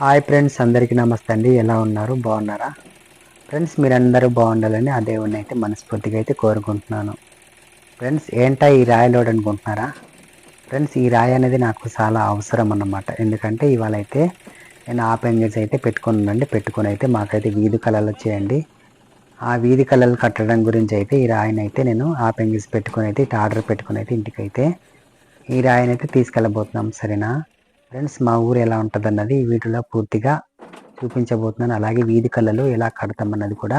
Hi friends అందరికీ నమస్తే అండి. ఎలా ఉన్నారు? బాగున్నారా? ఫ్రెండ్స్ మీరందరూ బాగుండాలని ఆ దేవుడిని అయితే మనస్ఫూర్తిగా అయితే కోరుకుంటున్నాను. ఫ్రెండ్స్ ఏంటా ఈ రాయలోడ్ అనుకుంటున్నారా? ఫ్రెండ్స్ ఈ రాయి అనేది నాకు చాలా అవసరం అన్నమాట. ఎందుకంటే ఇవాళ అయితే నేను ఆ పెంజెస్ అయితే పెట్టుకున్నానండి పెట్టుకుని అయితే మాకైతే వీధి కళలు చేయండి ఆ వీధి కళలు కట్టడం గురించి అయితే ఈ రాయిని అయితే నేను ఆ పెంజెస్ పెట్టుకుని అయితే ఇటు ఆర్డర్ పెట్టుకుని అయితే ఇంటికైతే ఈ రాయిని అయితే తీసుకెళ్ళబోతున్నాం. సరేనా? ఫ్రెండ్స్ మా ఊరు ఎలా ఉంటుంది అన్నది ఈ వీడియోలో పూర్తిగా చూపించబోతున్నాను. అలాగే వీధి కళ్ళలు ఎలా కడతామన్నది కూడా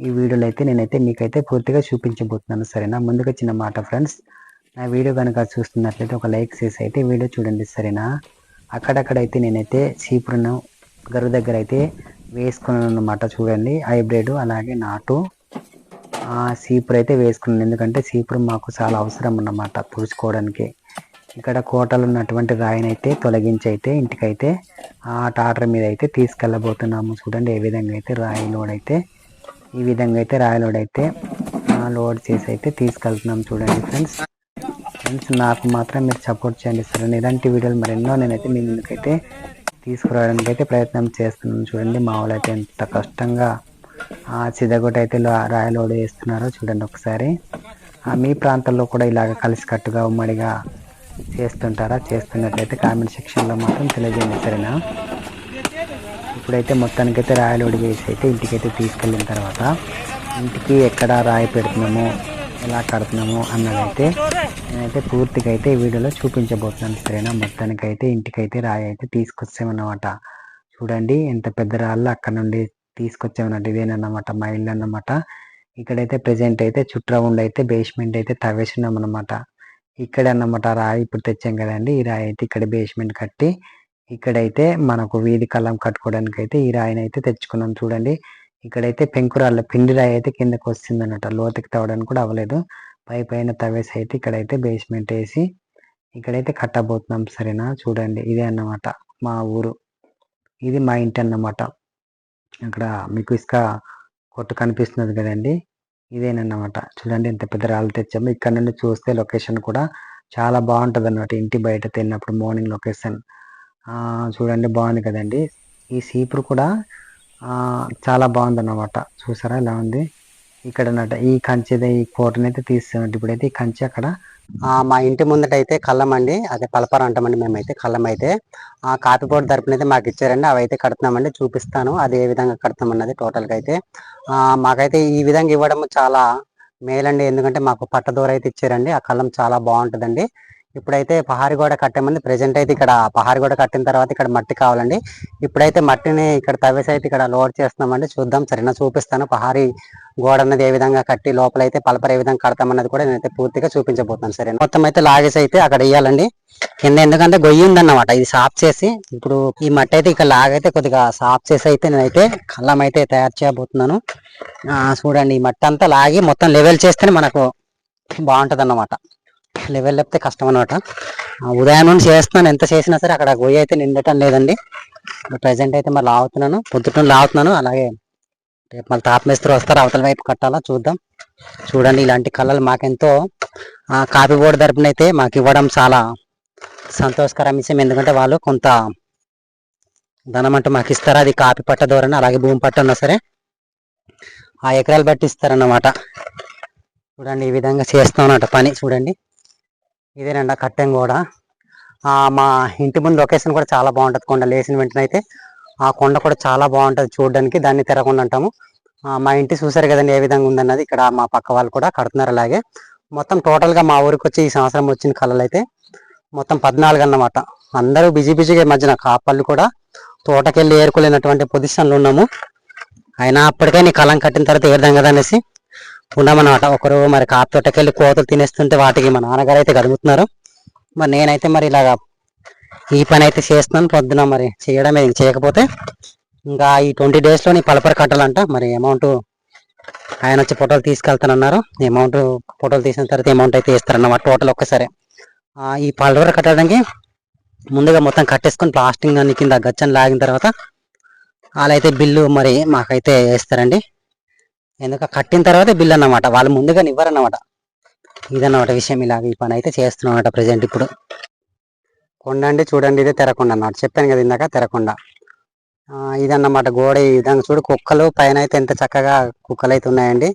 ఈ వీడియోలో అయితే నేనైతే మీకైతే పూర్తిగా చూపించబోతున్నాను. సరేనా? ముందుగా చిన్న మాట ఫ్రెండ్స్ నా వీడియో కనుక చూస్తున్నట్లయితే ఒక లైక్ చేసి అయితే వీడియో చూడండి. సరేనా? అక్కడక్కడైతే నేనైతే చీపురును గరు దగ్గర అయితే వేసుకున్నాను అన్నమాట చూడండి హైబ్రిడ్ అలాగే నాటు. సీపురు అయితే వేసుకున్నాను. ఎందుకంటే సీపురు మాకు చాలా అవసరం అన్నమాట. తుడుచుకోవడానికి. ఇక్కడ కోటలు ఉన్నటువంటి రాయిని అయితే తొలగించి అయితే ఇంటికైతే ఆ టాటర్ మీద అయితే తీసుకెళ్ళబోతున్నాము. చూడండి ఏ విధంగా అయితే రాయి లోడ్ అయితే ఈ విధంగా అయితే రాయి లోడ్ అయితే లోడ్ చేసి అయితే తీసుకెళ్తున్నాం చూడండి ఫ్రెండ్స్. ఫ్రెండ్స్ నాకు మాత్రం మీరు సపోర్ట్ చేయండి సరే. ఇలాంటి వీడియోలు మరెన్నో నేనైతే మీ ముందుకైతే తీసుకురావడానికి అయితే ప్రయత్నం చేస్తున్నాను చూడండి. మా వాళ్ళు అయితే ఎంత కష్టంగా ఆ చిదగొట్ట అయితే రాయి లోడ్ చేస్తున్నారో చూడండి ఒకసారి. ఆ, మీ ప్రాంతాల్లో కూడా ఇలాగ కలిసికట్టుగా ఉమ్మడిగా చేస్తుంటారా? చేస్తున్నట్లయితే కామెంట్ సెక్షన్లో మాత్రం తెలియజేయండి సరేనా? ఇప్పుడైతే మొత్తానికైతే రాయలు లోడ్ వేసి అయితే ఇంటికైతే తీసుకెళ్ళిన తర్వాత ఇంటికి ఎక్కడ రాయి పెడుతున్నాము ఎలా కడుతున్నాము అన్నదైతే నేనైతే పూర్తిగా అయితే ఈ వీడియోలో చూపించబోతున్నాను సరేనా? మొత్తానికైతే ఇంటికైతే రాయి అయితే తీసుకొచ్చామన్నమాట చూడండి ఎంత పెద్ద రాళ్ళు అక్కడ నుండి తీసుకొచ్చామన్నట్టు ఇదేనన్నమాట మా ఇల్లు అన్నమాట ఇక్కడైతే ప్రజెంట్ అయితే చుట్టూ రౌండ్ అయితే బేస్మెంట్ అయితే తవ్వేసినాం అన్నమాట ఇక్కడ అన్నమాట రాయి ఇప్పుడు తెచ్చాం కదండి. ఈ రాయి అయితే ఇక్కడ బేస్మెంట్ కట్టి ఇక్కడైతే మనకు వీధి కలం కట్టుకోవడానికి అయితే ఈ రాయిని అయితే తెచ్చుకున్నాం చూడండి. ఇక్కడైతే పెంకురాళ్ళ పిండి రాయి అయితే కిందకు వస్తుంది అన్నమాట లోతుకి తవ్వడానికి కూడా అవ్వలేదు. పై పైన తవ్వేసి అయితే ఇక్కడైతే బేస్మెంట్ వేసి ఇక్కడైతే కట్టబోతున్నాం సరేనా? చూడండి ఇదే అన్నమాట మా ఊరు. ఇది మా ఇంటి అన్నమాట. అక్కడ మీకు ఇసుక కొట్టు కనిపిస్తున్నది కదండి. ఇదేనన్నమాట. చూడండి ఇంత పెద్ద రాళ్ళు తెచ్చాము. ఇక్కడ నుండి చూస్తే లొకేషన్ కూడా చాలా బాగుంటుంది అన్నమాట ఇంటి బయట తిన్నప్పుడు మార్నింగ్ లొకేషన్. చూడండి బాగుంది కదండి. ఈ సీపురు కూడా చాలా బాగుంది అన్నమాట చూసారా? ఎలా ఉంది? ఇక్కడ అన్నమాట ఈ కంచె ఈ కోటనైతే తీస్తున్నట్టు ఇప్పుడైతే ఈ కంచె అక్కడ మా ఇంటి ముందట అయితే కళ్ళం అండి అదే పలపారం అంటామండి మేమైతే కళ్ళం అయితే ఆ కాపిపోటు తరపున అయితే మాకు ఇచ్చారండి. అవి అయితే కడుతున్నామండి చూపిస్తాను. అది ఏ విధంగా కడతామన్నది టోటల్గా అయితే మాకైతే ఈ విధంగా ఇవ్వడం చాలా మేలండి. ఎందుకంటే మాకు పట్టదూర అయితే ఇచ్చారండి. ఆ కళ్ళం చాలా బాగుంటుందండి. ఇప్పుడైతే పహారి గోడ కట్టేమంది ప్రజెంట్ అయితే ఇక్కడ పహారి గోడ కట్టిన తర్వాత ఇక్కడ మట్టి కావాలండి. ఇప్పుడైతే మట్టిని ఇక్కడ తవ్వేసి అయితే ఇక్కడ లోడ్ చేస్తున్నామండి. చూద్దాం సరేనా? చూపిస్తాను. పహారి గోడ అనేది ఏ విధంగా కట్టి లోపల అయితే పలపర ఏ విధంగా కడతామన్నది కూడా నేనైతే పూర్తిగా చూపించబోతున్నాను సరే మొత్తం అయితే లాగేసి అయితే అక్కడ వేయాలండి కింద ఎందుకంటే గొయ్యి ఉందన్నమాట. ఇది సాఫ్ చేసి ఇప్పుడు ఈ మట్టి అయితే ఇక్కడ లాగైతే కొద్దిగా సాఫ్ చేసి అయితే నేనైతే కళ్ళం అయితే తయారు చేయబోతున్నాను. ఆ, చూడండి ఈ మట్టి అంతా లాగి మొత్తం లెవెల్ చేస్తేనే మనకు బాగుంటుంది అన్నమాట లెవెల్ లేకపోతే కష్టం అనమాట ఉదయం నుండి చేస్తున్నాను. ఎంత చేసినా సరే అక్కడ గొయ్యి అయితే నిండటం లేదండి. ప్రజెంట్ అయితే మరి లాగుతున్నాను. పొద్దుట లాగుతున్నాను. అలాగే రేపు మళ్ళీ తాపమేస్త్రి వస్తారు. అవతల వైపు కట్టాలా చూద్దాం. చూడండి ఇలాంటి కళలు మాకెంతో కాపీ బోర్డు తరపున అయితే మాకు ఇవ్వడం చాలా సంతోషకరం విషయం. ఎందుకంటే వాళ్ళు కొంత ధనం అంటూ మాకు ఇస్తారు? అది కాపీ పట్ట ధోరణి అలాగే భూమి పట్ట ఉన్నా సరే ఆ ఎకరాలు బట్టి ఇస్తారన్నమాట. చూడండి ఈ విధంగా చేస్తామన్నమాట పని. చూడండి. ఇదేనండి ఆ కట్టెం కూడా మా ఇంటి ముందు లొకేషన్ కూడా చాలా బాగుంటుంది కొండ. లేచిన వెంటనే అయితే ఆ కొండ కూడా చాలా బాగుంటుంది చూడడానికి. దాన్ని తెరకుండా అంటాము. మా ఇంటి చూసారు కదండి ఏ విధంగా ఉందన్నది. ఇక్కడ మా పక్క వాళ్ళు కూడా కడుతున్నారు అలాగే. మొత్తం టోటల్గా మా ఊరికి వచ్చి ఈ సంవత్సరం వచ్చిన కళలు అయితే మొత్తం పద్నాలుగు అన్నమాట. అందరూ బిజీ బిజీగా మధ్యన కాపళ్ళు కూడా తోటకెళ్ళి ఏరుకోలేనటువంటి పొజిషన్లో ఉన్నాము. అయినా అప్పటికే నీ కలం కట్టిన తర్వాత ఏరుదాం కదా అనేసి ఉన్నామన్నమాట. ఒకరు మరి కాపు తోటకెళ్ళి కోతలు తినేస్తుంటే వాటికి మా నాన్నగారు అయితే కదుగుతున్నారు మరి నేనైతే మరి ఇలాగా ఈ పని అయితే చేస్తున్నాను. పొద్దున మరి చేయడమే చేయకపోతే ఇంకా ఈ ట్వంటీ డేస్లో నీ పలపర కట్టాలంట. మరి అమౌంట్ ఆయన వచ్చి ఫోటోలు తీసుకెళ్తానన్నారు. అమౌంట్ ఫోటోలు తీసిన తర్వాత అమౌంట్ అయితే ఇస్తారన్నమాట టోటల్ ఒక్కసారి. ఈ పలపర కట్టడానికి ముందుగా మొత్తం కట్టేసుకొని ప్లాస్టింగ్ అన్ని కింద గచ్చని లాగిన తర్వాత వాళ్ళైతే బిల్లు మరి మాకైతే వేస్తారండి. ఎందుక కట్టిన తర్వాత బిల్ అన్నమాట. వాళ్ళు ముందుగా ఇవ్వరన్నమాట. ఇదన్నమాట విషయం ఇలాగ ఈ పని అయితే చేస్తున్నాం అన్నమాట ప్రజెంట్ ఇప్పుడు. కొండండి చూడండి ఇదే తెరకొండ అన్నమాట. చెప్పాను కదా ఇందాక తెరకొండ. ఇదన్నమాట గోడ ఈ విధంగా చూడు కుక్కలు పైన అయితే ఎంత చక్కగా కుక్కలు అయితే ఉన్నాయండి.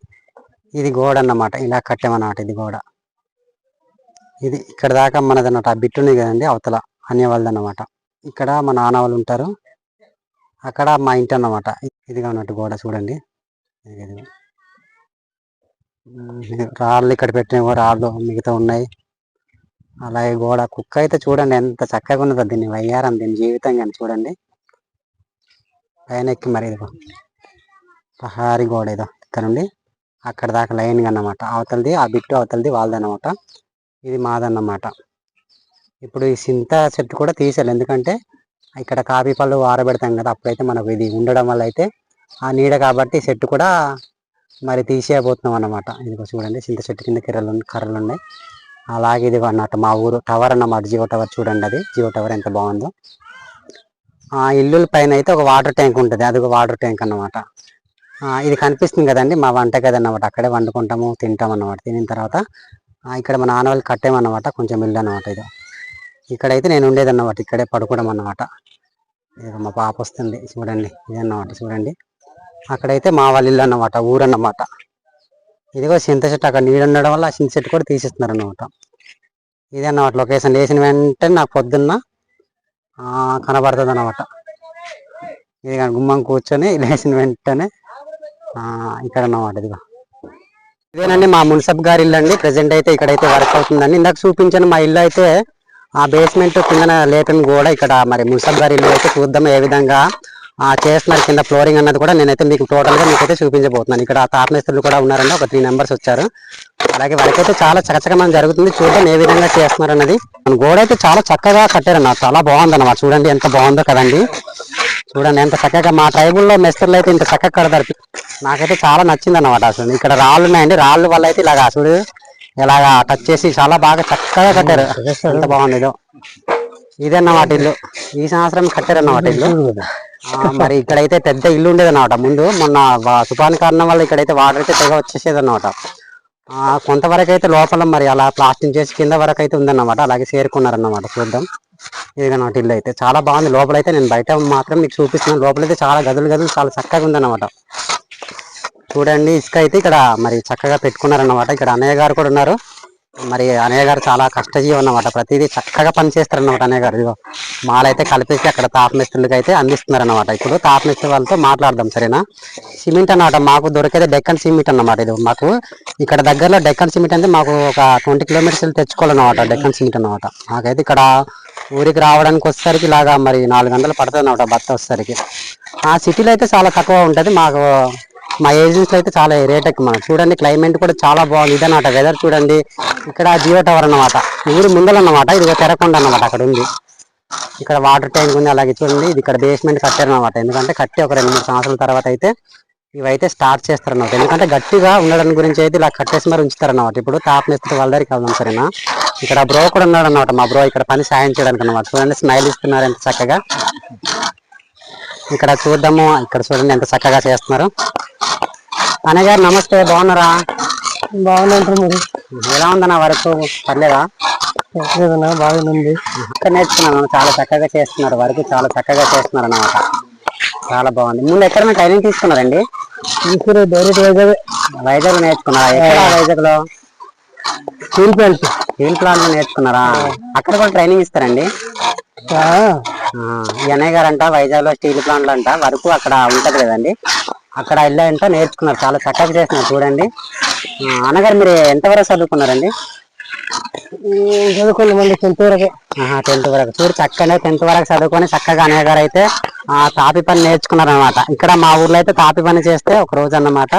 ఇది గోడ అన్నమాట. ఇలా కట్టామన్నమాట ఇది గోడ. ఇది ఇక్కడ దాకా మనదన్నమాట. ఆ బిట్టు ఉంది కదండి అవతల అన్యవాళ్ళది అన్నమాట. ఇక్కడ మా నాన్న వాళ్ళు ఉంటారు. అక్కడ మా ఇంటి అన్నమాట. ఇదిగా ఉన్నట్టు గోడ చూడండి. రాళ్ళు ఇక్కడ పెట్టిన రాళ్ళు మిగతా ఉన్నాయి. అలాగే గోడ కుక్క అయితే చూడండి ఎంత చక్కగా ఉన్నదో దీన్ని వయ్యారం దీని జీవితం కానీ చూడండి. పైన ఎక్కి మరి ఇదిగో పహారీ గోడ ఏదో ఇక్కడ నుండి అక్కడ దాకా లైన్గా అన్నమాట. అవతలది ఆ బిట్టు అవతలది వాళ్ళదన్నమాట ఇది మాదన్నమాట ఇప్పుడు ఈ సింత చెట్టు కూడా తీసేయాలి. ఎందుకంటే ఇక్కడ కాఫీ పళ్ళు ఆరబెడతాం కదా అప్పుడైతే మనకు ఇది ఉండడం వల్ల అయితే ఆ నీడ కాబట్టి చెట్టు కూడా మరి తీసేయబోతున్నాం అన్నమాట. ఇదిగో చూడండి చింత చెట్టు కింద కిర్రలు కర్రలు ఉన్నాయి. అలాగే ఇది అన్నట్టు మా ఊరు టవర్ అన్నమాట జియో టవర్ చూడండి అది. జియో టవర్ ఎంత బాగుందో. ఆ ఇల్లుల పైన అయితే ఒక వాటర్ ట్యాంక్ ఉంటుంది అది ఒక వాటర్ ట్యాంక్ అన్నమాట. ఇది కనిపిస్తుంది కదండి మా వంట గది అన్నమాట. అక్కడే వండుకుంటాము తింటాం అన్నమాట. తినిన తర్వాత ఇక్కడ మా నాన్న వాళ్ళు కట్టామన్నమాట కొంచెం ఇల్లు అన్నమాట ఇది. ఇక్కడైతే నేను ఉండేది అన్నమాట ఇక్కడే పడుకోవడం అన్నమాట. ఇదిగో మా పాప వస్తుంది చూడండి ఇదన్నమాట చూడండి. అక్కడైతే మా వాళ్ళ ఇల్లు అన్నమాట ఊరు అన్నమాట ఇదిగో చింత చెట్టు అక్కడ నీడ ఉండడం వల్ల ఆ చింత చెట్టు కూడా తీసేస్తున్నారు అనమాట ఇది అన్నమాట లొకేషన్ వేసిన వెంటనే నాకు పొద్దున్న కనబడుతుంది అన్నమాట ఇది కానీ గుమ్మం కూర్చొని లేచిన వెంటనే ఇక్కడ అన్నమాట ఇదిగో. ఇదేనండి మా మున్సబ్ గారి ఇల్లు అండి. ప్రజెంట్ అయితే ఇక్కడైతే వర్క్ అవుతుందండి. ఇందాక చూపించాను మా ఇల్లు అయితే ఆ బేస్మెంట్ కింద లేపిన కూడా ఇక్కడ మరి మున్సబ్ గారి ఇల్లు అయితే చూద్దాం ఏ విధంగా చేస్తున్నారు కింద ఫ్లోరింగ్ అన్నది కూడా నేనైతే మీకు టోటల్గా మీకైతే చూపించబోతున్నాను. ఇక్కడ తాపనేస్తులు కూడా ఉన్నారండి ఒక త్రీ మెంబర్స్ వచ్చారు. అలాగే వాళ్ళకైతే చాలా చకచకమని జరుగుతుంది. చూడండి ఏ విధంగా చేస్తున్నారు అన్నది. మన గోడ అయితే చాలా చక్కగా కట్టారన్న చాలా బాగుంది అన్నమాట చూడండి ఎంత బాగుందో కదండి. చూడండి ఎంత చక్కగా మా ట్రైబుల్లో మెస్తర్లు అయితే ఇంత చక్కగా కడతారు. నాకైతే చాలా నచ్చింది అన్నమాట అసలు. ఇక్కడ రాళ్ళు ఉన్నాయండి. రాళ్ళు వల్ల అయితే ఇలాగ చూడు ఇలాగా టచ్ చేసి చాలా బాగా చక్కగా కట్టారు. ఎంత బాగుంది ఇదో. ఇదన్నమాట ఇల్లు. ఈ సంవత్సరం కట్టారన్నమాట ఇల్లు. మరి ఇక్కడైతే పెద్ద ఇల్లు ఉండేది అన్నమాట ముందు మొన్న తుఫాన్ కారణం వల్ల ఇక్కడైతే వాటర్ అయితే తెగ వచ్చేసేది అన్నమాట కొంతవరకు అయితే లోపల మరి అలా ప్లాస్టింగ్ చేసి కింద వరకు అయితే ఉందన్నమాట. అలాగే చేరుకున్నారన్నమాట చూద్దాం. ఇదిగన్నమాట ఇల్లు అయితే. చాలా బాగుంది. లోపల అయితే నేను బయట మాత్రం మీకు చూపిస్తున్నాను లోపలైతే చాలా గదులు గదులు చాలా చక్కగా ఉందన్నమాట. చూడండి ఇసుక అయితే ఇక్కడ మరి చక్కగా పెట్టుకున్నారన్నమాట. ఇక్కడ అన్నయ్య గారు కూడా ఉన్నారు. మరి అనయ్య గారు చాలా కష్టజీవి అన్నమాట ప్రతిదీ చక్కగా పని చేస్తారన్నమాట అనయ్య గారు. ఇదిగో మాలైతే కలిపేసి అక్కడ తాపమిస్తులకి అయితే అందిస్తున్నారన్నమాట. ఇప్పుడు తాపమిస్తు వాళ్ళతో మాట్లాడదాం సరేనా? సిమెంట్ అన్నమాట మాకు దొరికేది డెక్కన్ సిమెంట్ అన్నమాట ఇది. మాకు ఇక్కడ దగ్గరలో డెక్కన్ సిమెంట్ అంటే మాకు ఒక ట్వంటీ కిలోమీటర్స్ తెచ్చుకోవాలన్నమాట డెక్కన్ సిమెంట్ అన్నమాట. మాకైతే ఇక్కడ ఊరికి రావడానికి వచ్చేసరికి ఇలాగా మరి నాలుగు గంటలు పడుతుంది అన్నమాట భర్త వచ్చేసరికి. ఆ సిటీలో అయితే చాలా తక్కువ ఉంటుంది. మాకు మా ఏజెన్సీ అయితే చాలా రేట్ ఎక్కువ మనకు. చూడండి క్లైమేట్ కూడా చాలా బాగుంది. ఇదన్నమాట వెదర్ చూడండి. ఇక్కడ జియో టవర్ అన్నమాట. ఊరు ముందర అన్నమాట. ఇది తెరకొండ అన్నమాట అక్కడ ఉంది. ఇక్కడ వాటర్ ట్యాంక్ ఉంది. అలాగే చూడండి ఇది ఇక్కడ బేస్మెంట్ కట్టారనమాట ఎందుకంటే కట్టి ఒక రెండు మూడు సంవత్సరాల తర్వాత అయితే ఇవైతే స్టార్ట్ చేస్తారన్నమాట ఎందుకంటే గట్టిగా ఉండడం గురించి అయితే ఇలా కట్టేసి మరి ఉంచుతారన్నమాట ఇప్పుడు టాప్ నేస్తే వాళ్ళ దగ్గరికి వెళ్దాం సరేనా? ఇక్కడ బ్రో కూడా ఉన్నాడు అన్నమాట మా బ్రో ఇక్కడ పని సాయం చేయడానికి అన్నమాట. చూడండి స్మైల్ ఇస్తున్నారు ఎంత చక్కగా. ఇక్కడ చూద్దాము. ఇక్కడ చూడండి ఎంత చక్కగా చేస్తున్నారు. అన్నయ్య గారు నమస్తే బాగున్నారా? బాగుందంటారు మరి. ఎలా ఉందన్న వరకు? పర్లేదా? లేదన్నా బాగుంది ఇక్కడ నేర్చుకున్నాను చాలా చక్కగా చేస్తున్నారు వరకు చాలా చక్కగా చేస్తున్నారు అన్నమాట. చాలా బాగుంది. ముందు ఎక్కడ ట్రైనింగ్ తీసుకున్నారండి? తీసుకునే డైరెక్ట్ వైజాగ్. వైజాగ్ నేర్చుకున్నారా? ఎక్కడ వైజాగ్లో స్టీల్ ప్లాంట్. స్టీల్ ప్లాంట్లో నేర్చుకున్నారా? అక్కడ కూడా ట్రైనింగ్ ఇస్తారండి? అన్నయ్య గారు అంట వైజాగ్లో స్టీల్ ప్లాంట్లు అంట వరకు అక్కడ ఉంటది కదండి. అక్కడ వెళ్ళారంట నేర్చుకున్నారు. చాలా చక్కగా చేస్తున్నారు చూడండి. అన్నగారు మీరు ఎంతవరకు చదువుకున్నారండి? చదువుకోండి మళ్ళీ టెన్త్ వరకు. టెన్త్ వరకు. చూడు చక్కగా టెన్త్ వరకు చదువుకొని చక్కగా అన్నయ్య గారు అయితే ఆ తాపి పని నేర్చుకున్నారు అనమాట ఇక్కడ మా ఊర్లో అయితే తాపి పని చేస్తే ఒక రోజు అన్నమాట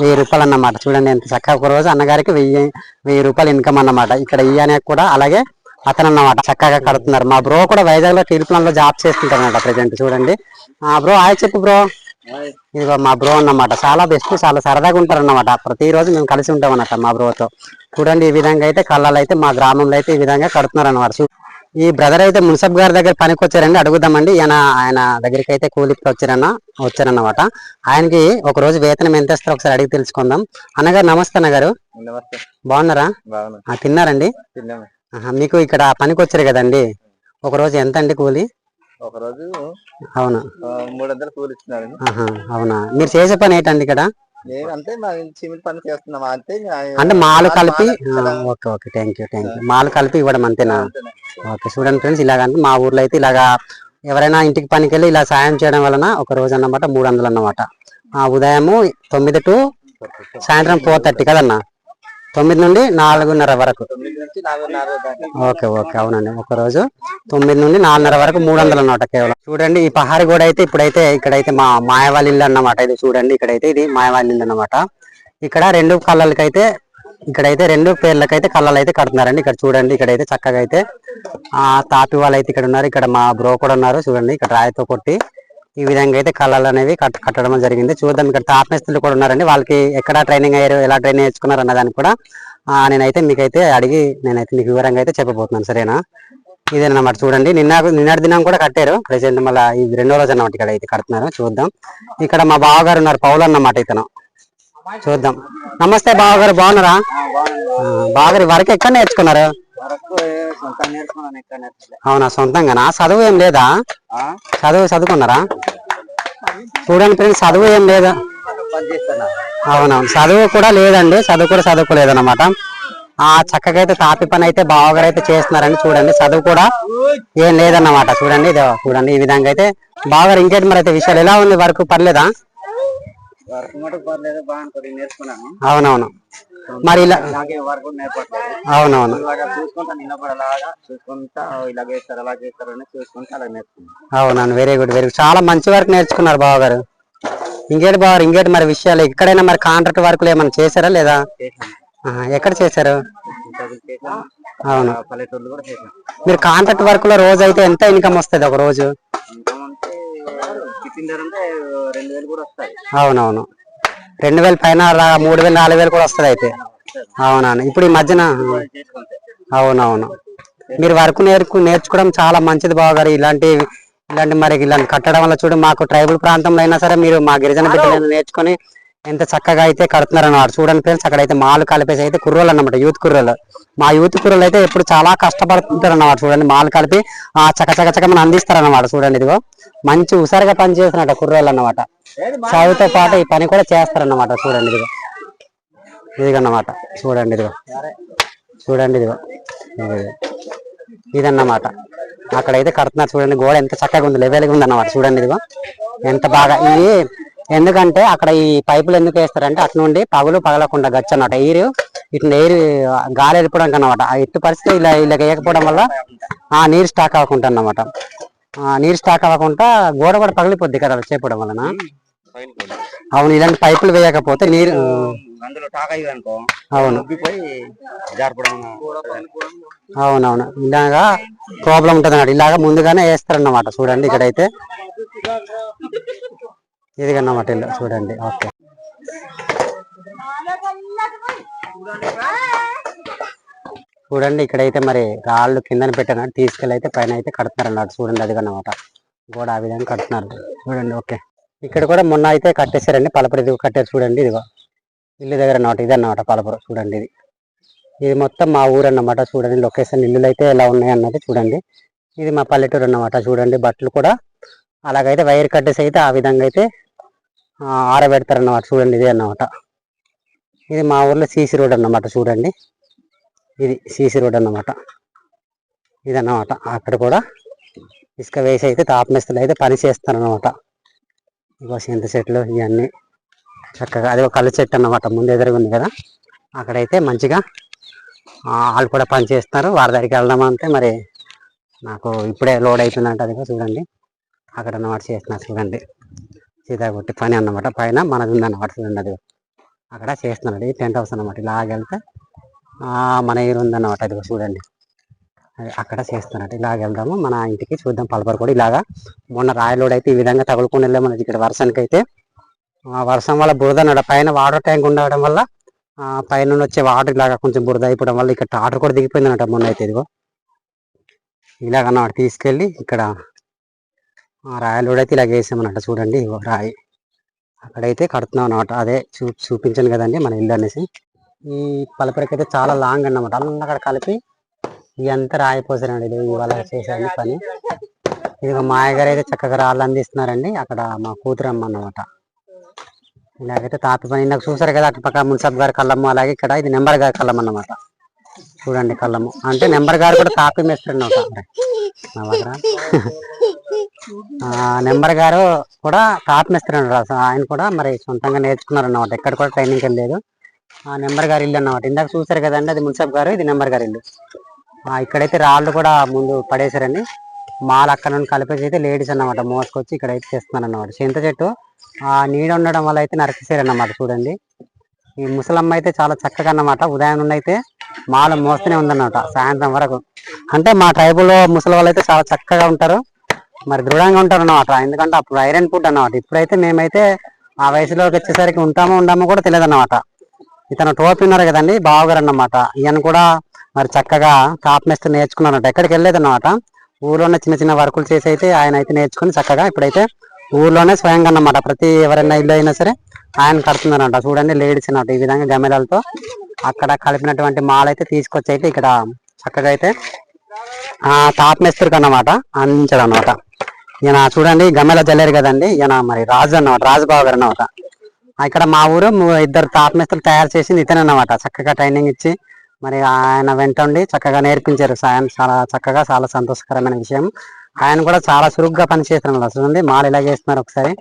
వెయ్యి రూపాయలు అన్నమాట. చూడండి ఎంత చక్కగా ఒక రోజు అన్నగారికి వెయ్యి వెయ్యి రూపాయలు ఇన్కమ్ అన్నమాట. ఇక్కడ అనే కూడా అలాగే అతను అన్నమాట చక్కగా కడుతున్నారు. మా బ్రో కూడా వైజాగ్లో స్టీల్ ప్లాంట్లో జాబ్ చేస్తుంటారు అనమాట ప్రజెంట్ చూడండి. ఆ బ్రో హాయ్ చెప్పు బ్రో. ఇదిగో మా బ్రో అన్నమాట. చాలా బెస్ట్ చాలా సరదాగా ఉంటారు అన్నమాట ప్రతిరోజు మేము కలిసి ఉంటాం అన్నమాట మా బ్రోతో. చూడండి ఈ విధంగా అయితే కళ్ళలు అయితే మా గ్రామంలో అయితే ఈ విధంగా కడుతున్నారు అన్నమాట చూ- ఈ బ్రదర్ అయితే మున్సబ్ గారి దగ్గర పనికి వచ్చారండి అడుగుదామండి. ఈయన ఆయన దగ్గరికి అయితే కూలికి వచ్చారన్న వచ్చారన్నమాట. ఆయనకి ఒక రోజు వేతనం ఎంత ఇస్తారో ఒకసారి అడిగి తెలుసుకుందాం. అన్నగారు నమస్తే అన్నగారు. బాగున్నారా? తిన్నారండి? మీకు ఇక్కడ పనికి వచ్చారు కదండి. ఒక రోజు ఎంత అండి కూలి? ఒక రోజు అవునా. మూడు వందలు కూలి ఇస్తున్నారు అవునా. మీరు చేసే పని ఏంటండి ఇక్కడ? నేను అంతే మా సిమెంట్ పని చేస్తున్నాం అంతే. అంటే మాలు కలిపి okay okay. Thank you thank you మాలు కలిపి ఇవ్వడం అంతేనా? ఓకే చూడండి ఫ్రెండ్స్ ఇలాగంటే మా ఊర్లో అయితే ఇలాగా ఎవరైనా ఇంటికి పనికి వెళ్ళి ఇలా సాయం చేయడం వలన ఒక రోజు అన్నమాట మూడు వందలు అన్నమాట. ఆ ఉదయము తొమ్మిది టు సాయంత్రం ఫోర్ థర్టీ కదన్నా? తొమ్మిది నుండి నాలుగున్నర వరకు. ఓకే ఓకే అవునండి. ఒక రోజు తొమ్మిది నుండి నాలుగున్నర వరకు మూడు వందలు అన్నమాట కేవలం. చూడండి ఈ పహారి గోడ అయితే ఇప్పుడైతే ఇక్కడైతే మా మాయవాళ్ళ ఇల్లు అన్నమాట. ఇది చూడండి ఇక్కడైతే ఇది మాయవాళ్ళ ఇల్లు అన్నమాట. ఇక్కడ రెండు కళ్ళలకైతే ఇక్కడైతే రెండు పేర్లకైతే కళ్ళలు అయితే కడుతున్నారండి. ఇక్కడ చూడండి ఇక్కడైతే చక్కగా అయితే ఆ తాపి వాళ్ళు అయితే ఇక్కడ ఉన్నారు. ఇక్కడ మా బ్రో కూడా ఉన్నారు. చూడండి ఇక్కడ రాయితో కొట్టి ఈ విధంగా అయితే కళలు అనేవి కట్ కట్టడం జరిగింది. చూద్దాం ఇక్కడ తాపనేస్తులు కూడా ఉన్నారండి. వాళ్ళకి ఎక్కడ ట్రైనింగ్ అయ్యారు ఎలా ట్రైనింగ్ నేర్చుకున్నారు అన్న దానికి కూడా నేనైతే మీకైతే అడిగి నేనైతే మీకు వివరంగా అయితే చెప్పబోతున్నాను. సరేనా? ఇదేనమాట చూడండి నిన్న నిన్నటి దినం కూడా కట్టారు. ప్రెసెంట్ మళ్ళీ ఇది రెండో రోజు అన్నమాట ఇక్కడ అయితే కడుతున్నారు. చూద్దాం. ఇక్కడ మా బావగారు ఉన్నారు పౌలు అన్నమాట ఇతను. చూద్దాం. నమస్తే బావగారు బాగున్నారా? బావగారు వరకు ఎక్కడ నేర్చుకున్నారు? అవునా సొంతంగానా? చదువు ఏం లేదా? చదువు చదువుకున్నారా? చూడండి ఫ్రెండ్స్ చదువు ఏం లేదా? అవునవును చదువు కూడా లేదండి చదువు కూడా చదువుకోలేదు అనమాట ఆ చక్కగా అయితే తాపి పని అయితే బావగారు అయితే చేస్తున్నారండి చూడండి చదువు కూడా ఏం లేదన్నమాట. చూడండి ఇదో చూడండి ఈ విధంగా అయితే బావగారు ఇంకేంటి మరి అయితే విషయాలు? ఎలా ఉంది వరకు? పర్లేదా? వరకు మటుకు పర్లేదు బాగా కొద్దిగా నేర్చుకున్నాను. అవునవును. మరి ఇలా వరకు నేర్పట్లేదు. అవునవును. ఇలాగా చూసుకుంటా ఇలాగ చేస్తారు అలా చేస్తారు అని చూసుకుంటా అలా నేర్చుకున్నాను. అవునవును వెరీ గుడ్ వెరీ గుడ్ చాలా మంచి వర్క్ నేర్చుకున్నారు బావగారు. ఇంకేంటి బావగారు ఇంకేంటి మరి విషయాలు? ఎక్కడైనా మరి కాంట్రాక్ట్ వర్క్లు ఏమైనా చేశారా లేదా? ఎక్కడ చేశారు? అవును. కూడా చేశాను. మీరు కాంట్రాక్ట్ వర్క్లో రోజు అయితే ఎంత ఇన్కమ్ వస్తుంది ఒక రోజు? టిఫిన్ ధర అంటే రెండు వేలు కూడా వస్తాయి. అవునవును. రెండు వేల పైన మూడు వేలు నాలుగు వేలు కూడా వస్తుంది అయితే. అవునవును. ఇప్పుడు ఈ మధ్యన అవునవును. మీరు వర్క్ నేర్చు నేర్చుకోవడం చాలా మంచిది బావగారు. ఇలాంటి ఇలాంటి మరి ఇలాంటి కట్టడం వల్ల చూడు మాకు ట్రైబల్ ప్రాంతంలో అయినా సరే మీరు మా గిరిజన బిడ్డలను నేర్చుకొని ఎంత చక్కగా అయితే కడుతున్నారు అన్నమాట చూడండి ఫ్రెండ్స్. అక్కడైతే మాలు కలిపేసి అయితే కుర్రోళ్ళు అన్నమాట యూత్ కుర్రోళ్ళు. మా యూత్ కుర్రోళ్ళు అయితే ఎప్పుడు చాలా కష్టపడుతుంటారు అన్నమాట చూడండి. మాలు కలిపి ఆ చక్క చక్క చక్క మనం అందిస్తారు అన్నమాట చూడండి ఇదిగో. మంచి హుషారుగా పని చేస్తున్నట్టు కుర్రోళ్ళు అన్నమాట. చదువుతో పాటు ఈ పని కూడా చేస్తారన్నమాట. చూడండి ఇదిగో. ఇదిగన్నమాట. చూడండి ఇదిగో. చూడండి ఇదిగో. ఇది. ఇదన్నమాట. అక్కడైతే కడుతున్నారు చూడండి. గోడ ఎంత చక్కగా ఉంది. లెవెల్గా ఉంది అన్నమాట. చూడండి ఇదిగో. ఎంత బాగా ఇది ఎందుకంటే అక్కడ ఈ పైపులు ఎందుకు వేస్తారంటే అటు నుండి పగులు పగలకుండా గచ్చు అన్నమాట. ఎయిర్ ఇటు ఎయిర్ గాలి వెళ్ళిపోవడానికి అన్నమాట. ఆ ఎత్తు పరిస్థితి ఇలా ఇలా వేయకపోవడం వల్ల ఆ నీరు స్టాక్ అవ్వకుండా అన్నమాట. నీరు స్టాక్ అవ్వకుండా గోడ కూడా పగిలిపోద్ది కదా అలా చేయడం వలన. అవును ఇలాంటి పైపులు వేయకపోతే నీరు అవును. అవునవును. ఇలాగా ప్రాబ్లం ఉంటుంది అన్నమాట. ఇలాగా ముందుగానే వేస్తారన్నమాట. చూడండి ఇక్కడైతే. ఇది అన్నమాట ఇల్లు. చూడండి. ఓకే. చూడండి ఇక్కడైతే మరి రాళ్ళు కిందన పెట్టినట్టు తీసుకెళ్ళి అయితే పైన అయితే కడుతున్నారు అన్నమాట చూడండి అది అన్నమాట గోడ ఆ విధంగా కడుతున్నారు. చూడండి ఓకే. ఇక్కడ కూడా మొన్న అయితే కట్టేశారండి పలపరు ఇది కట్టారు చూడండి ఇదిగో. ఇల్లు దగ్గర అన్నమాట ఇది అన్నమాట పలపరు చూడండి ఇది. ఇది మొత్తం మా ఊరు అన్నమాట చూడండి లొకేషన్ ఇల్లులు అయితే ఎలా ఉన్నాయి అన్నది చూడండి. ఇది మా పల్లెటూరు అన్నమాట చూడండి బట్టలు కూడా. అలాగైతే వైర్ కట్టేసి అయితే ఆ విధంగా అయితే ఆరబెడతారు అన్నమాట చూడండి ఇది అన్నమాట. ఇది మా ఊర్లో సీసీ రోడ్ అన్నమాట చూడండి. ఇది సీసీ రోడ్ అన్నమాట. ఇది అన్నమాట అక్కడ కూడా ఇసుక వేసి అయితే తాపమేస్తులు అయితే పని చేస్తారు అన్నమాట ఇగో సింత చెట్లు ఇవన్నీ చక్కగా అది ఒక కళ్ళు చెట్టు అన్నమాట. ముందు ఎదురుగా ఉంది కదా. అక్కడైతే మంచిగా వాళ్ళు కూడా పని చేస్తున్నారు వారి దగ్గరికి వెళ్దాం అంటే మరి నాకు ఇప్పుడే లోడ్ అయిపోయిందంట. అది కూడా చూడండి. అక్కడ అన్నమాట చేస్తున్నారు చూడండి. సీతాకొట్టి పని అన్నమాట. పైన మనది ఉందన్నమాట చూడండి అది అక్కడ చేస్తున్నాడు టెంట్ హౌస్ అన్నమాట. ఇలాగెళ్తే మన ఏరు ఉందన్నమాట అది చూడండి. అక్కడ చేస్తున్నట్టు ఇలాగ వెళ్దాము. మన ఇంటికి చూద్దాం పలపర కూడా ఇలాగా. మొన్న రాయలోడ్ అయితే ఈ విధంగా తగులుకొని వెళ్ళాము. మనకి ఇక్కడ వర్షానికి అయితే ఆ వర్షం వల్ల బురద అన్నమాట పైన వాటర్ ట్యాంక్ ఉండడం వల్ల పైన వచ్చే వాటర్ ఇలాగా కొంచెం బురద అయిపోవడం వల్ల ఇక్కడ టాటర్ కూడా దిగిపోయింది అనమాట మొన్న అయితే ఇదిగో. ఇలాగ అన్నమాట తీసుకెళ్ళి ఇక్కడ ఆ రాయలోడ్ అయితే ఇలాగ వేసామన్నమాట చూడండి ఇగో రాయి. అక్కడైతే కడుతున్నాం అనమాట అదే చూ చూపించాను కదండి మన ఇల్లు అనేసి. ఈ పలపరికి అయితే చాలా లాంగ్ అన్నమాట. అన్నీ అక్కడ కలిపి ఇదంతా రాయిపోసారండి. ఇది ఇవాళ చేశారండి పని. ఇదిగో మా గారు అయితే చక్కగా రాళ్ళు అందిస్తున్నారండి. అక్కడ మా కూతురు అమ్మ అన్నమాట. ఇలాగైతే తాపి పని. ఇందాక చూసారు కదా అటు పక్క మున్సబ్ గారి కళ్ళమ్మ అలాగే ఇక్కడ ఇది నెంబర్ గారి కళ్ళం అన్నమాట. చూడండి కళ్ళము అంటే నెంబర్ గారు కూడా తాపి మేస్తారండి నా దగ్గర ఆ నెంబర్ గారు కూడా తాపి మేస్తారు ఆయన కూడా మరి సొంతంగా నేర్చుకున్నారు అన్నమాట ఎక్కడ కూడా ట్రైనింగ్ వెళ్ళలేదు ఆ నెంబర్ గారి ఇల్లు అన్నమాట. ఇందాక చూసారు కదండి అది మున్సబ్ గారు ఇది నెంబర్ గారి ఇల్లు. ఇక్కడైతే రాళ్ళు కూడా ముందు పడేశారండి. మాల అక్కడ నుండి కలిపేసి అయితే లేడీస్ అన్నమాట మోసుకొచ్చి ఇక్కడ అయితే చేస్తున్నారు అన్నమాట చింత చెట్టు ఆ నీడ ఉండడం వల్ల అయితే నరికేసారు అన్నమాట చూడండి. ఈ ముసలమ్మ అయితే చాలా చక్కగా అన్నమాట. ఉదయం నుండి అయితే మాల మోస్తూనే ఉందన్నమాట సాయంత్రం వరకు. అంటే మా ట్రైబుల్లో ముసలి వాళ్ళు అయితే చాలా చక్కగా ఉంటారు. మరి దృఢంగా ఉంటారు అన్నమాట. ఎందుకంటే అప్పుడు ఐరన్ ఫుడ్ అన్నమాట. ఇప్పుడైతే మేమైతే ఆ వయసులోకి వచ్చేసరికి ఉంటామో ఉండమో కూడా తెలియదు అన్నమాట. ఇతను టోపీ ఉన్నారు కదండి బావగారు అన్నమాట. ఈయన కూడా మరి చక్కగా టాప్ మెస్ట్ నేర్చుకున్నారట ఎక్కడికి వెళ్ళలేదు అన్నమాట ఊర్లోనే చిన్న చిన్న వర్కులు చేసి అయితే ఆయన అయితే నేర్చుకుని చక్కగా ఇప్పుడైతే ఊర్లోనే స్వయంగా అన్నమాట. ప్రతి ఎవరైనా ఇల్లు అయినా సరే ఆయన కడుతున్నారంట. చూడండి లేడీస్ అన్నమాట. ఈ విధంగా గమెలతో అక్కడ కలిపినటువంటి మాల్ అయితే తీసుకొచ్చి అయితే ఇక్కడ చక్కగా అయితే ఆ టాప్ మెస్తరికి అన్నమాట అందించడం అనమాట ఈయన చూడండి గమెల జల్లేరు కదండి. ఈయన మరి రాజు అన్నమాట. రాజుబాబు గారు అన్నమాట. ఇక్కడ మా ఊరు ఇద్దరు టాప్ తయారు చేసింది ఇతనే అన్నమాట. చక్కగా ట్రైనింగ్ ఇచ్చి మరి ఆయన వెంట ఉండి చక్కగా నేర్పించారు. సాయం చాలా చక్కగా చాలా సంతోషకరమైన విషయం. ఆయన కూడా చాలా చురుగ్గా పనిచేస్తున్నారు. చూడండి మాలు ఇలా చేస్తున్నారు ఒకసారి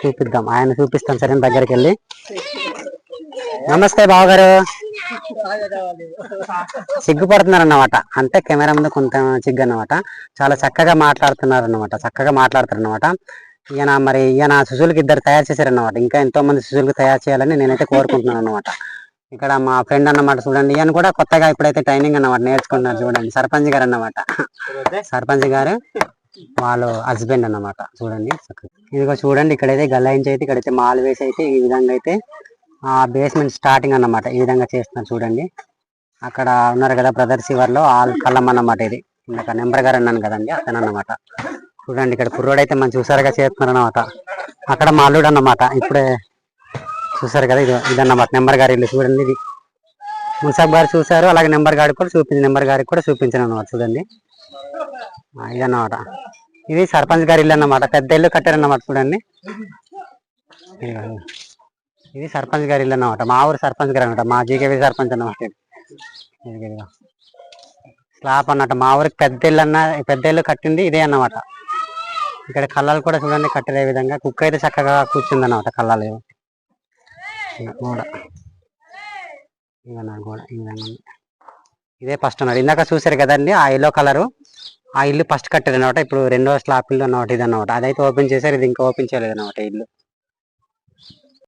చూపిద్దాం. ఆయన చూపిస్తాం సరే దగ్గరికి వెళ్ళి. నమస్తే బావగారు. సిగ్గుపడుతున్నారు అన్నమాట అంటే కెమెరా ముందు కొంత సిగ్గు అన్నమాట చాలా చక్కగా మాట్లాడుతున్నారు అన్నమాట చక్కగా మాట్లాడుతారు అన్నమాట ఈయన మరి ఈయన శిశువులకి ఇద్దరు తయారు చేశారన్నమాట. ఇంకా ఎంతో మంది శిశువులకు తయారు చేయాలని నేనైతే కోరుకుంటున్నాను అన్నమాట. ఇక్కడ మా ఫ్రెండ్ అన్నమాట చూడండి. ఈయన కూడా కొత్తగా ఇప్పుడైతే ట్రైనింగ్ అన్నమాట నేర్చుకుంటున్నారు చూడండి. సర్పంచ్ గారు అన్నమాట. సర్పంచ్ గారు వాళ్ళు హస్బెండ్ అన్నమాట. చూడండి. ఇదిగో చూడండి. ఇక్కడైతే గల్లాయించి అయితే ఇక్కడైతే మాల్ వేసి అయితే ఈ విధంగా అయితే ఆ బేస్మెంట్ స్టార్టింగ్ అన్నమాట. ఈ విధంగా చేస్తున్నారు చూడండి. అక్కడ ఉన్నారు కదా బ్రదర్ శివర్లో ఆల్ కళ్ళం అన్నమాట ఇది. ఇందాక నెంబర్ గారు అన్నాను కదండి. అతను అన్నమాట చూడండి ఇక్కడ కుర్రోడు మంచి హుషారుగా చేస్తున్నారు అన్నమాట అక్కడ మా అల్లుడు అన్నమాట. ఇప్పుడే చూసారు కదా ఇది ఇదన్నమాట. నెంబర్ గారి ఇల్లు చూడండి ఇది. ముసాబ్ గారు చూసారు అలాగే నెంబర్ గారికి కూడా చూపించి నెంబర్ గారికి కూడా చూపించాను అన్నమాట చూడండి ఇదన్నమాట. ఇది సర్పంచ్ గారి ఇల్లు అన్నమాట. పెద్ద ఇల్లు కట్టారన్నమాట చూడండి. ఇది సర్పంచ్ గారి ఇల్లు అన్నమాట. మా ఊరు సర్పంచ్ గారు అన్నమాట. మా జీకేవి సర్పంచ్ అన్నమాట స్లాబ్ అన్నమాట. మా ఊరికి పెద్ద ఇల్లు అన్న పెద్ద ఇల్లు కట్టింది ఇదే అన్నమాట. ఇక్కడ కళ్ళాలు కూడా చూడండి కట్టలే విధంగా. కుక్క అయితే చక్కగా కూర్చుంది అనమాట కళ్ళాలు గోడ. గోడ ఈ విధంగా ఉంది. ఇదే ఫస్ట్ అన్నమాట ఇందాక చూసారు కదండి ఆ ఎల్లో కలరు ఆ ఇల్లు ఫస్ట్ కట్టారు అనమాట ఇప్పుడు రెండో స్లాప్ ఇల్లు అనమాట ఇది అనమాట అదైతే ఓపెన్ చేశారు ఇది ఇంకా ఓపెన్ చేయలేదు అనమాట ఇల్లు.